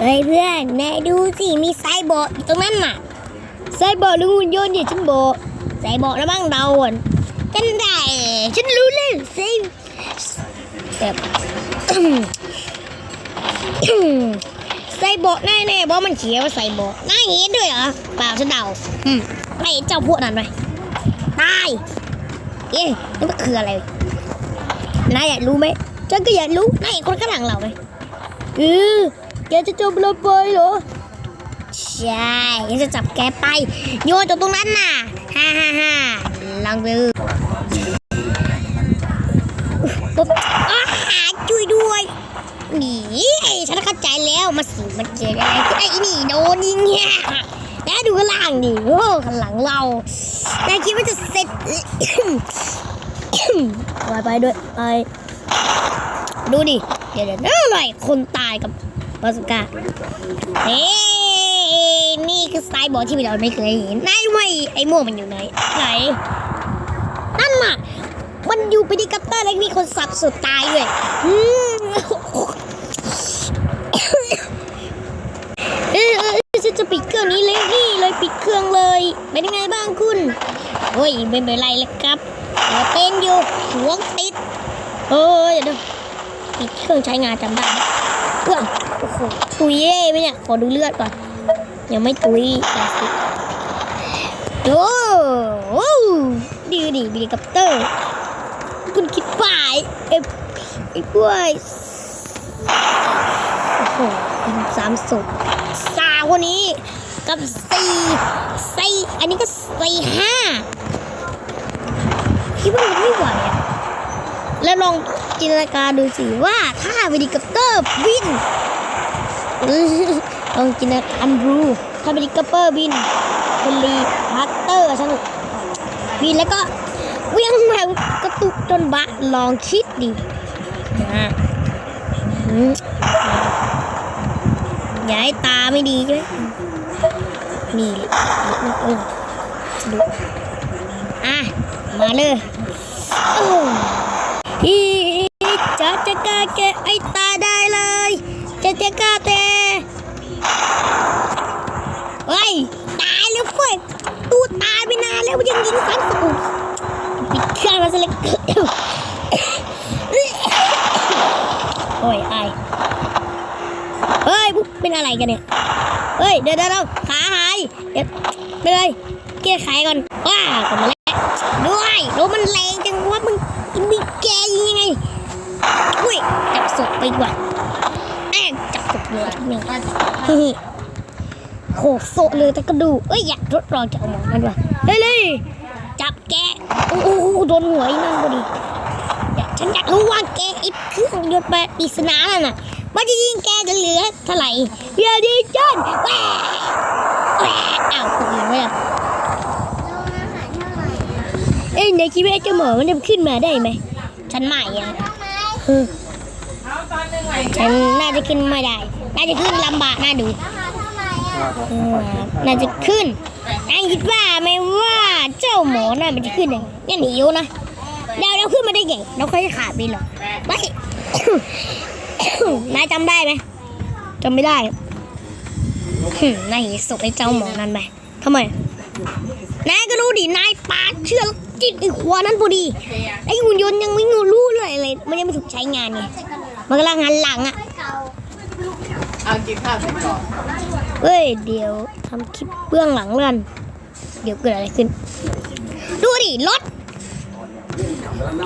เฮ้ยเพื่อนแน่ดูสิ มีไซบอร์อยู่ตรงนั้นน่ะ ไซบอร์หรือหุ่นยนต์เนี่ยฉันบอกไซบอร์แล้วบ้างเราอะฉันได้ฉันรู้เลยไซแบบไซบอร์แน่ๆเพราะมันเขียนว่าไซบอร์น่าเห็นด้วยเหรอเปล่าฉันเดาอืมไม่เจ้าพวกนั้นไปตายเอ๊ะนี่มันคืออะไรนายอยากรู้ไหมฉันก็อยากรู้นายคนข้างหลังเราไหมเออ แกจะจมเราไปเหรอ ใช่ฉันจะจับแกไป โยนจากตรงนั้นน่ะ ฮ่าฮ่าฮ่าลองดูปุ๊บอ้าช่วยด้วยหนีฉันเข้าใจแล้วมาสิมันเกิดอะไรขึ้นไอ้นี่โดนยิงเนี่ยแล้วดูข้างล่างดิโอ้ข้างหลังเรานายคิดว่าจะเสร็จไปไปด้วยไปดูดิ เดี๋ยวเดี๋ยวอะไรคนตายกับ บาสุก้าเฮ้นี่คือสไซบอร์ดที่เราไม่เคยเห็นนายรู้ไหมไอ้โม่วงมันอยู่ไหนไหนนั่นน่ะมันอยู่ไปที่กัปตันแล้วมีคนสับสุดตายเลยอืมเออเออฉันจะปิดเครื่องนี้เลยนี่เลยปิดเครื่องเลยเป็นยังไงบ้างคุณโอ้ยไม่เป็นไรเลยครับเดี๋ยวเป็นอยู่หัวติดเออเดี๋ยวดูปิดเครื่องใช้งานจำได้ เครื่องโอ้โหตุยเย่ไหมเนี่ย ขอดูเลือดก่อน ยังไม่ตุยโอ้โหดีดีดีกับเตอร์ คุณคิดฝ่ายเอ้ไอ้กล้วยโอ้โหเป็นสามศพสาวคนนี้ กับสี่สี่อันนี้ก็สี่ห้าคิดว่ามันไม่ไหวอะ แล้วลองจินตนาการดูสิว่าถ้าเฮลิคอปเตอร์บินลองจินตนาการดูถ้าเฮลิคอปเตอร์บินเฮลิคอปเตอร์ฉันบินแล้วก็เวียงแมวกระตุกจนบะลองคิดดินะอย่าให้ตาไม่ดีใช่ไหมนี่โอ้สะดุดอะมาเลยโอ้ ฮีจะจะกล้าแกไอ้ตาได้เลยจะจะกล้าแต่เฮ้ยตายแล้วเฟ้ยตูตายไปนานแล้วยังยิงซ้ำสกุลปิดเครื่องมาซะเลยโอ้ยไอายเฮ้ยบุ๊เป็นอะไรกันเนี่ยเฮ้ยเดี๋ยวเดี๋ยวเดี๋ยวขาหายเดี๋ยวไปเลยเกลียดขก่อนว้ากลับมาแล้วด้วยโลมันแรงจังวะมึงมึงแกยิงยังไงอุ้ยจับศพ ไปดีกว่าแม่งจับศพเลยเนี่ยฮิฮิโหโซะเลยแต่กระดูกเอ้ยอยากทดลองจะเอาหมองนั่นว่ะเฮ้ยเลยจับแกะโอ้โหโดนหัวไอ้นั่นพอดีอยากฉันอยากรู้ว่าแกไอ้เครื่องยนต์แบบปริศนานั่นน่ะมันจะยิงแกจะเหลือเท่าไหร่อย่าดีจันแหวะแหวะอ้าวตกลงไว้อะเอ้ยในคิดว่าไอ้เจ้าหมอมันจะขึ้นมาได้ไหมฉันใหม่อะ เออฉันน่าจะขึ้นไม่ได้ น่าจะขึ้นลำบากน่าดูเออน่าจะขึ้นนายคิดว่าไหมว่าเจ้าหมอน่ะมันจะขึ้นยังงั้นหนีอยู่นะเดี๋ยวเราขึ้นมาได้ไงเราเคยขาดไปเหรอไม่นายจำได้ไหมจำไม่ได้หึนายเห็นศพไอ้เจ้าหมอนั่นไหมทำไมนายก็รู้ดินายปาดเชือกจิตไอ้ขวานั้นพอดีไอ้หุ่นยนต์ยังไม่รู้เลยเลยมันยังไม่ถูกใช้งานไง มันกำลังหันหลังอะเอากินข้าวเสร็จก่อนเฮ้ย เดี๋ยวทำคลิปเบื้องหลังเลื่อนเดี๋ยวเกิดอะไรขึ้น ดูดิรถ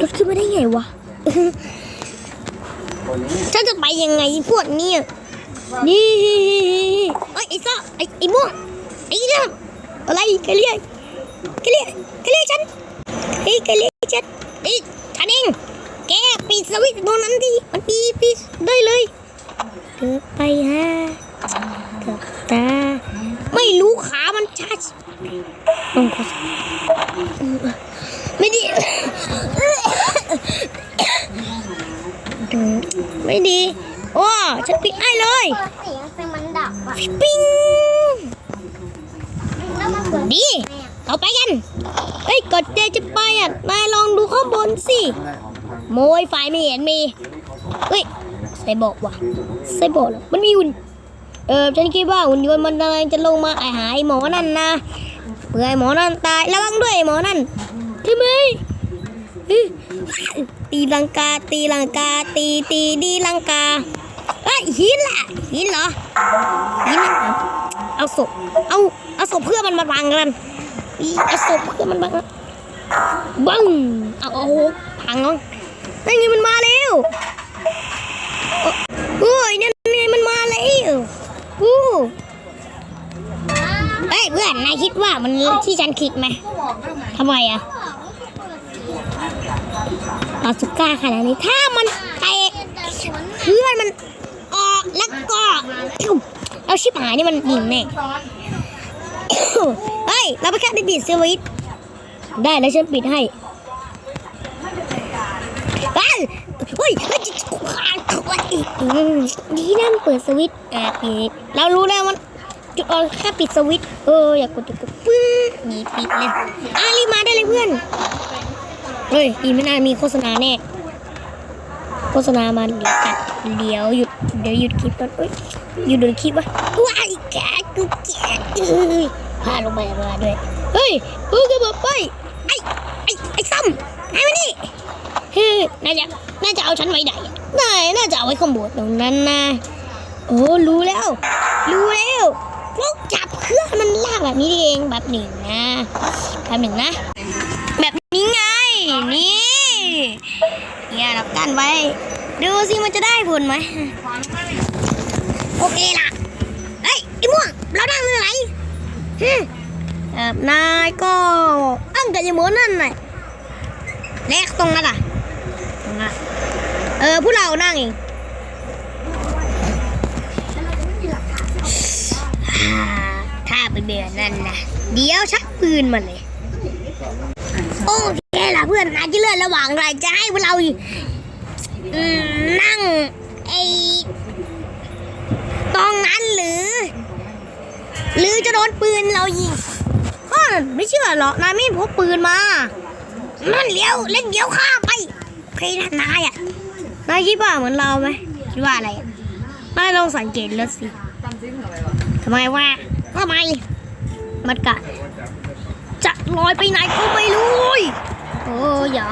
รถขึ้นมาได้ไงวะฉันจะไปยังไงพวกเนี้นี่เอ้ยไอ้ซ่อไอ้ไอ้ม่วงไอ้เนี่ยอะไรแกเรียกแกเรียกแกเรียกฉันเฮ้ยแกเรียกฉันเฮ้ยฉันเองแกปิด สวิตช์ตรงนั้นดิมันปีปิดได้เลยเกิดไปฮะเกือบตา ไม่รู้ขามันชาลองขอไม่ดี ไม่ดี โอ้ฉันปิดไอ้เลยเสียงเป็นมันดับอะปิ้งแล้วมันเกิดดีเอาไปกันเฮ้ยกดเจจะไปอะนายลองดูข้างบนสิ โมยไฟไม่เห็นมีเฮ้ยไซบอกว่ะไซบอกมันมีหุ่นเออฉันคิดว่าหุ่นยนต์มันกำลังจะลงมาหาไอ้หมอนั่นนะเผื่อหมอนั่นตายระวังด้วยหมอนั่นใช่ไหมอือตีลังกาตีลังกาตีตีดีลังกาเอ้ยหินล่ะหินเหรอหินนะเอาศพเอาเอาศพเพื่อมันมาบังกันเอาศพเพื่อมันบังบังเอาโอ้โหพังเนาะ นั่นไงมันมาแล้วโอ้ยนั่นไงมันมาแล้วอู้เฮ้ยเพื่อนนายคิดว่ามันที่ฉันคิดไหมทำไมอะบาสุก้าขนาดนี้ถ้ามันเตะเพื่อนมันออกแล้วก็เอาชิบหายนี่มันยิงแน่เฮ้ย เราไปแค่ได้ปิดสวิตช์ได้แล้วฉันปิดให้ เฮ้ยเฮ้ยเฮ้ยจะขาดตัวอีกอืมดีนะมันเปิดสวิตช์แอบปิดเรารู้แล้วมันจุดอ่อนแค่ปิดสวิตช์เอออยากกดจุดกดปึ้งนี่ปิดเลยอะรีบมาได้เลยเพื่อนเฮ้ยอีไม่นานมีโฆษณาแน่โฆษณามาเดี๋ยวตัดเดี๋ยวหยุดเดี๋ยวหยุดคลิปตอนเอ้ยหยุดดูคลิปวะว้ายแกกูแกเอ้ยพาลงไปมาด้วยเฮ้ยเฮ้ยกระบอกไปไอ้ไอ้ไอ้ซ้ำไอ้มานี่ ฮ้ยน่าจะน่าจะเอาฉันไว้ไหนอะน่าน่าจะเอาไว้ข้างบนตรงนั้นนะโอ้รู้แล้ว รู้แล้วพวกจับเครื่องมันลากแบบนี้เองแบบหนึ่งนะแบบหนึ่งนะ แบบนี้ไงนี่เนี่ยเรากันไว้ ดูสิมันจะได้ผลไหมโอเคล่ะเฮ้ยไอ้ม่วงเราดังเมื่อไหร่ฮึเอ่อนายก็อั้งกับยมนั่นน่ะเล็กตรงนั้นอะ พวกเรานั่งเองถ้าเป็นเดือนนั่นนะเดี๋ยวชักปืนมาเลย โอเคล่ะเพื่อนนายจะเลื่อกระหว่างไรจะให้พวกเรานั่งไอตรงนั้นหรือ หรือจะโดนปืนเรายิงอ้อไม่เชื่อหรอกนายไม่พกปืนมานั่นเลี้ยวเล่นเลี้ยวข้าไปโอเคนะนายอะ นายคิดว่าเหมือนเราไหมคิดว่าอะไรนายลองสังเกตแล้วสิทำไมว่าทำไม มันกะจะลอยไปไหนก็ไม่รู้ยโอ้ยอ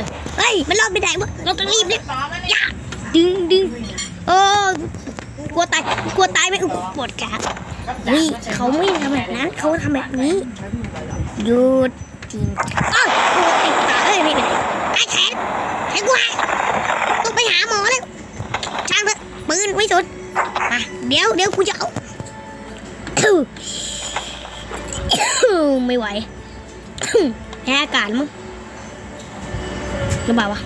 ยเฮ้ยมันลอยไปไหนวะเราต้องรีบรีบอย่าดึงดึงเออกลัวตายกลัวตายไหมอุ๊ยปวดขานี่เขาไม่ทำแบบนั้นเขาทำแบบนี้หยุดจริงอ้าวกลัวติดตาเอ้ยไม่เป็นไรไอ้แขนแขนกูหาย ต้องไปหาหมอแล้วช่างเถอะปืนไม่สุดอะเดี๋ยวเดี๋ยวกูจะเอาไม่ไหวแพ้อากาศมั้งหรือเปล่าวะ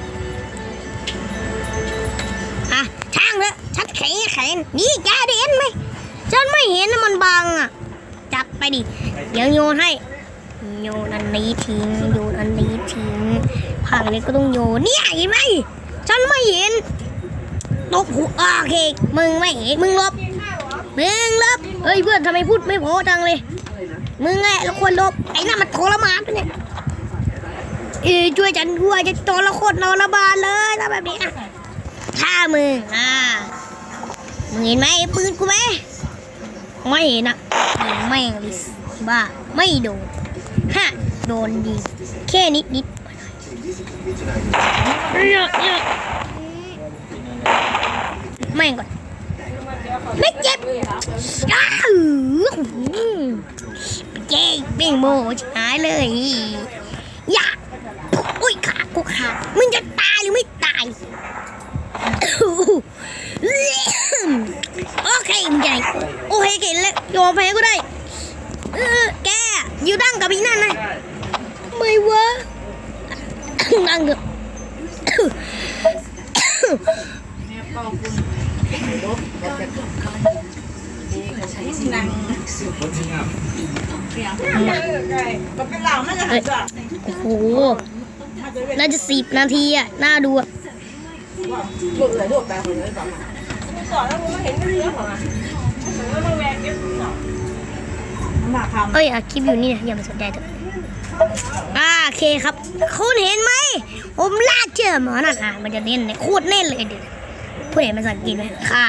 อะช่างเถอะชัดแขนแขนนี่แกได้เห็นไหมฉันไม่เห็นนะมันบังอะ จับไปดิเดี๋ยวโยนให้ โยนอันนี้ทิ้งโยนอันนี้ทิ้งผักนี้ก็ต้องโยนเนี่ยเห็นไหม ฉันไม่เห็นลบหูโอเคมึงไม่เห็นมึงลบ มึงลบ เฮ้ยเพื่อนทำไมพูดไม่พอจังเลย มึงแหละแล้วควรลบ ไอ้นั่นมันทรมานปะเนี่ยเออช่วยฉันด้วยจะทรโคตรทรมานเลยทำแบบนี้อะถ้ามึงอ่ามึงเห็นไหมปืนกูไหมไม่เห็นอะยิงแม่งลิสบ้าไม่โดนฮะโดนดี แค่นิดนิด เยอะเยอะแม่ก่อนไม่เจ็บอ้าวเจ๊เบ่งโมหายเลยอย่าอุ้ยขากูขามึงจะตายหรือไม่ตาย โอเคมึงใหญ่โอเคเก่งแล้วยอมแพ้ก็ได้ แกอยู่ตั้งกับอีนั่นนะ นั่งเถอะเนี่ยเป่าคุณลบแบบจะนั่งเสียงไก่ก็เป็นเหล่านั่นแหละโอ้โห น่าจะสิบนาทีอะ น่าดูอะหลุดเลยหลุดไปหมดเลยแบบสอนแล้วมึงไม่เห็นเรื่องหรอแล้วมึงแหวกเก็บมาทำเอ้ยอะคลิปอยู่นี่นะอย่ามาสนใจเถอะ อ่าโอเคครับ คุณเห็นไหม ผมลากเจอหมอนั่นอะมันจะเน่นเลยโคตรเน่นเลยเดี๋ยวผู้เห็นมันสังเกตไหมขา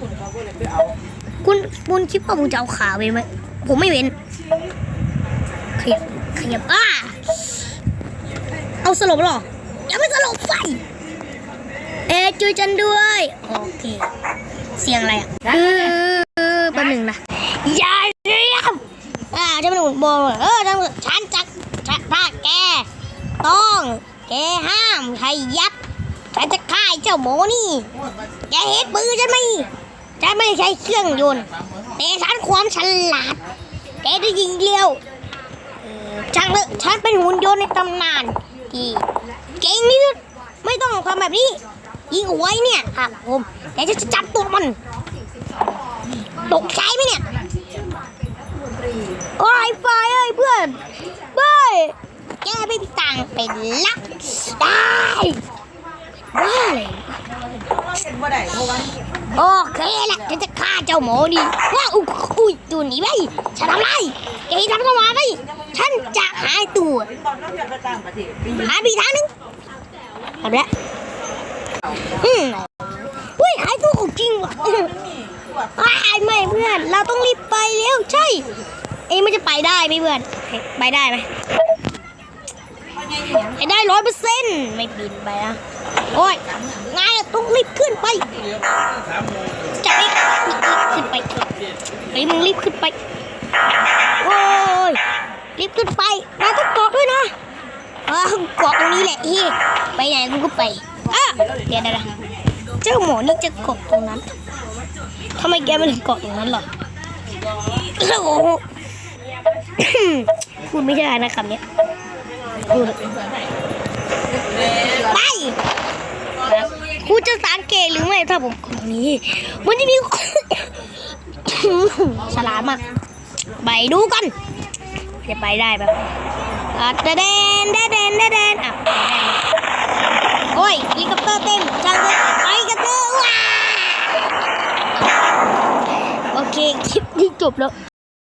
คุณเขาก็เลยไปเอาบุญคิดว่าบุญจะเอาขาไปไหมผมไม่เว้นขยับขยับอ้าเอาสลบหรอยังไม่สลบไฟเอะช่วยฉันด้วย โอเค เสียงอะไรอะเออแป๊บหนึ่งนะอย่าเรียมอ่าจะเป็นหนุ่มบอกเลเออทำฉัน ถ้าแกต้องแกห้ามขยับฉันจะฆ่าไอ้เจ้าหมูนี่ แกเห็นปืนฉันไหมฉันไม่ใช้เครื่องยนต์ แต่ฉันความฉลาด แกได้ยิงเร็วเออช่างเถอะฉันเป็นหุ่นยนต์ในตำนานที่เก่งที่สุดไม่ต้องทำแบบนี้ ยิงเอาไว้เนี่ยครับผมแต่จะจับตัวมัน ตกใจไหมเนี่ย โอ้ยไฟเอ้ยเพื่อนเบ้ย แกไม่มีตังค์เป็นลักได้ได้เลยเห็นว่าได้เพราะว่าโอเคแหละฉันจะฆ่าเจ้าหมอนี่ว้าอุ้ยตัวหนีไปฉันทำไรแกทำสมาไปฉันจะหายตัวอากไปต่างประเทศปีหาไปอีทางนึงทำแล้วอืมอุ้ยหายตัวของจริงว่ะอื้อนี่ว่าอ้ายไม่เพื่อน เราต้องรีบไปเร็วใช่ เอ้มันจะไปได้ไหมเพื่อน ไปได้ไหม ไปได้ร้อยเปอร์เซ็นต์ไม่บินไปนะโอ้ยงานต้องรีบขึ้นไปจะรีบขึ้นไปเฮ้ยมึงรีบขึ้นไปโอ้ยรีบขึ้นไปเราต้องเกาะด้วยนะเออเกาะตรงนี้แหละเฮ้ไปไหนกูก็ไปอะเดี๋ยวเดี๋ยวเดี๋ยวเจ้าหมอนี่จะเกาะตรงนั้นทำไมแกไม่ถึงเกาะตรงนั้นหรอโอ้พูดไม่ได้นะคำนี้ ดไปคุณจะสังเกตหรือไม่ถ้าผมกดนี้มันจะมีฉลาดมากไปดูกันจะไปได้ปะอะเดนเดนเดนเดนอะโอ้ยเฮลิคอปเตอร์เต็มจังเลยไปกันเถอะว้าโอเค คลิปนี้จบแล้ว